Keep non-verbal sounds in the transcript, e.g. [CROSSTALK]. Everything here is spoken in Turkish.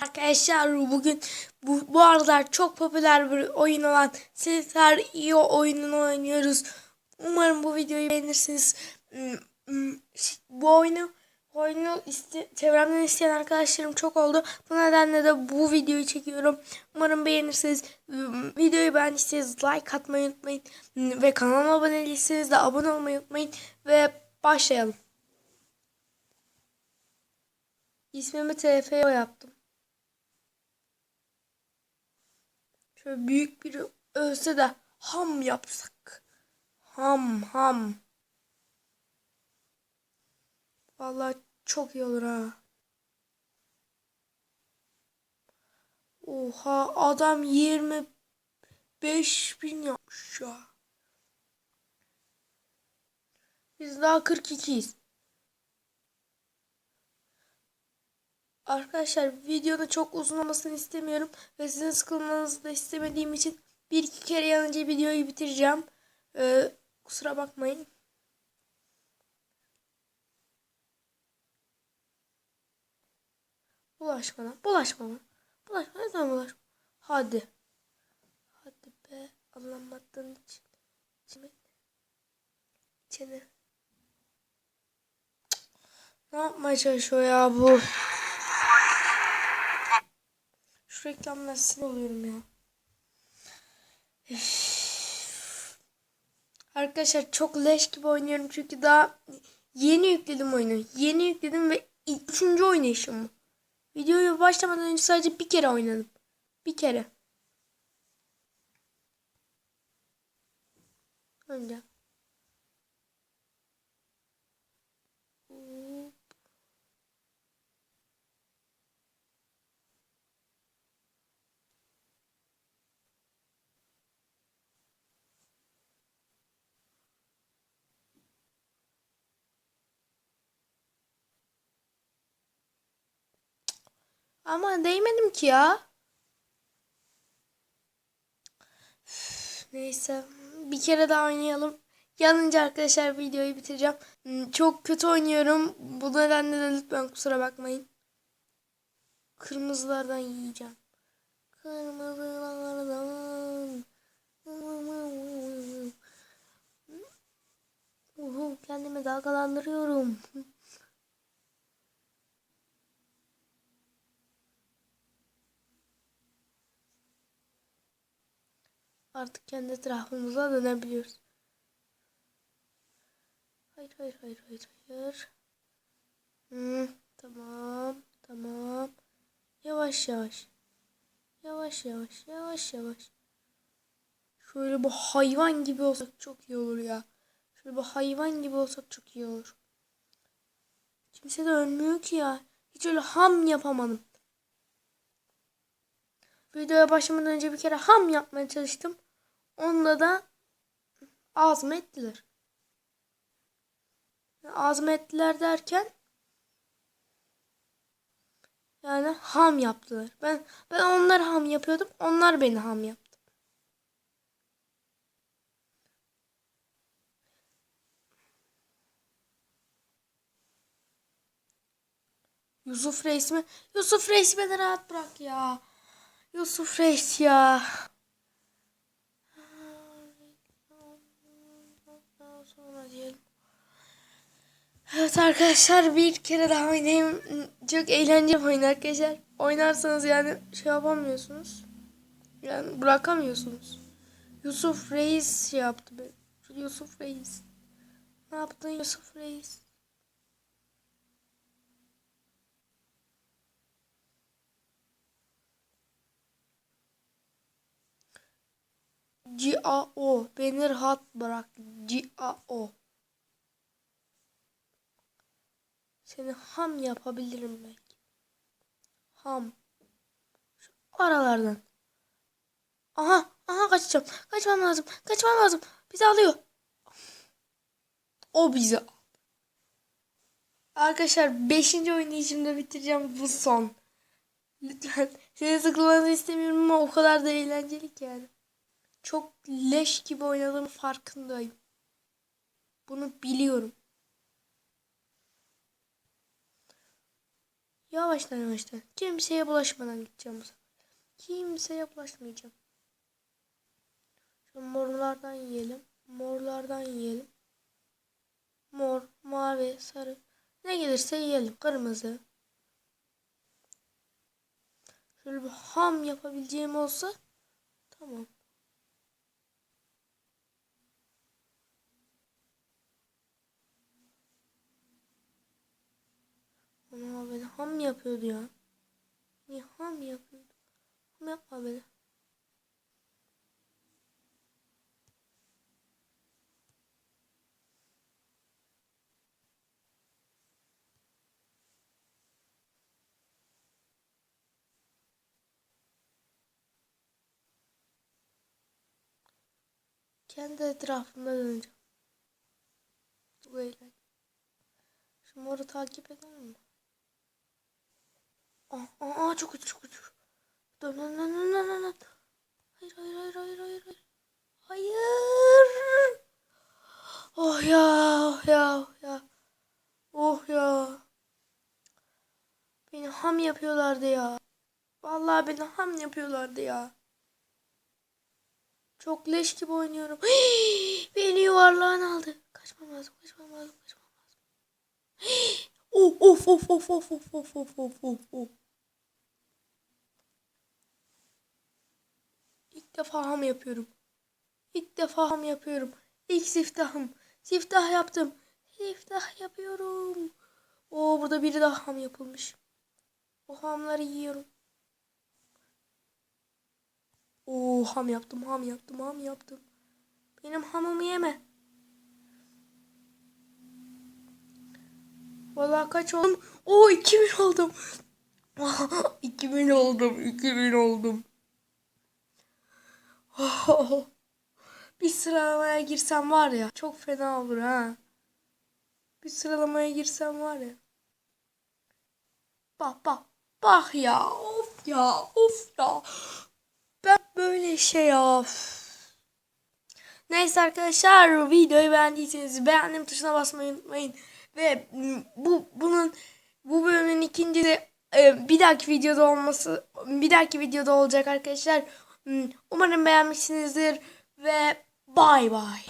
Arkadaşlar bugün bu, bu aralar çok popüler bir oyun olan Silver IO oyununu oynuyoruz. Umarım bu videoyu beğenirsiniz. Hmm, hmm, Bu oyunu oyunu iste, çevremden isteyen arkadaşlarım çok oldu. Bu nedenle de bu videoyu çekiyorum. Umarım beğenirsiniz. Hmm, Videoyu beğendiyseniz like atmayı unutmayın. Ve kanalıma abone değilseniz de abone olmayı unutmayın. Ve başlayalım. İsmimi TFO yaptım. Şöyle büyük bir ölse de ham yapsak. Ham ham. Vallahi çok iyi olur ha. Oha adam 25 bin yapmış ya. Biz daha 42'yiz. Arkadaşlar videonun çok uzun olmasını istemiyorum ve sizin sıkılmanızı da istemediğim için bir iki kere yanınca videoyu bitireceğim. Ee, kusura bakmayın. Bulaşma lan. Bulaşma lan. Bulaşma. Neden bulaşma? Hadi. Hadi be. Anlamadığın için. İçime. İçine. Ne yapmaya çalışıyor ya bu? Şu reklamlar sinir oluyorum ya. Arkadaşlar çok leş gibi oynuyorum çünkü daha yeni yükledim oyunu. Yeni yükledim ve üçüncü oynayışım. Videoyu başlamadan önce sadece bir kere oynadım. Bir kere. Önce. Ama değmedim ki ya. Neyse. Bir kere daha oynayalım. Yanınca arkadaşlar videoyu bitireceğim. Hmm, Çok kötü oynuyorum. Bu nedenle de lütfen kusura bakmayın. Kırmızılardan yiyeceğim. Kırmızılardan. Uhu, kendimi dalgalandırıyorum. Artık kendi etrafımıza dönebiliyoruz. Hayır hayır hayır hayır hayır. Hmm, tamam tamam. Yavaş yavaş. Yavaş yavaş yavaş yavaş. Şöyle bu hayvan gibi olsak çok iyi olur ya. Şöyle bu hayvan gibi olsak çok iyi olur. Kimse de ölmüyor ki ya. Hiç öyle ham yapamadım. Videoya başlamadan önce bir kere ham yapmaya çalıştım. Onda da azmettiler. Azmettiler derken yani ham yaptılar. Ben ben onlar ham yapıyordum. Onlar beni ham yaptı. Yusuf Reis mi? Yusuf Reis beni rahat bırak ya. Yusuf Reis ya. Evet arkadaşlar bir kere daha oynayayım. Çok eğlenceli oyun arkadaşlar. Oynarsanız yani şey yapamıyorsunuz. Yani bırakamıyorsunuz. Yusuf Reis şey yaptı. be. Yusuf Reis. Ne yaptın Yusuf Reis? CAO. Beni rahat bırak. CAO. Seni ham yapabilirim belki. Ham. Şu aralardan. Aha. Aha kaçacağım. Kaçmam lazım. Kaçmam lazım. Bizi alıyor. O bizi. Arkadaşlar 5. oynayışımda bitireceğim bu son. Lütfen. Seni sıkılmanızı istemiyorum ama o kadar da eğlenceli ki yani. Çok leş gibi oynadığım farkındayım. Bunu biliyorum. Yavaştan yavaştan. Kimseye bulaşmadan gideceğim bu sefer. Kimseye bulaşmayacağım. Şu morlardan yiyelim. Morlardan yiyelim. Mor, mavi, sarı. Ne gelirse yiyelim. Kırmızı. Şöyle bir ham yapabileceğim olsa tamam. Ama beni ham yapıyordu ya. Niye ham yapıyordu? Ham yapma beni. Kendi etrafımda döneceğim. Eğlenceli. Şu moru takip edelim mi? Aa, aa, çok uç çok uç. Dön dön dön dön dön dön. Hayır hayır hayır hayır hayır hayır. Oh ya oh ya oh ya. Oh ya. Beni ham yapıyorlardı ya. Vallahi beni ham yapıyorlardı ya. Çok leş gibi oynuyorum. [GASPS] Beni yuvarlağın aldı. Kaçmam lazım, kaçmam lazım, kaçmam lazım. [GASPS] Of of of of of of of of of of of. İlk defa ham yapıyorum. İlk defa ham yapıyorum. İlk siftahım. Siftah yaptım. Siftah yapıyorum. Oo burada biri daha ham yapılmış. O hamları yiyorum. Oo ham yaptım, ham yaptım, ham yaptım. Benim hamımı yeme. Vallahi kaç oldum? Oo 2000 oldum. [LAUGHS] 2000 oldum, 2000 oldum. Bir sıralamaya girsem var ya çok fena olur ha. Bir sıralamaya girsem var ya. Bak bak bak ya of ya of ya. Ben böyle şey ya. Neyse arkadaşlar videoyu beğendiyseniz beğendim tuşuna basmayı unutmayın. Ve bu bunun bu bölümün ikinci de e, bir dahaki videoda olması bir dahaki videoda olacak arkadaşlar. Umarım beğenmişsinizdir ve bay bay.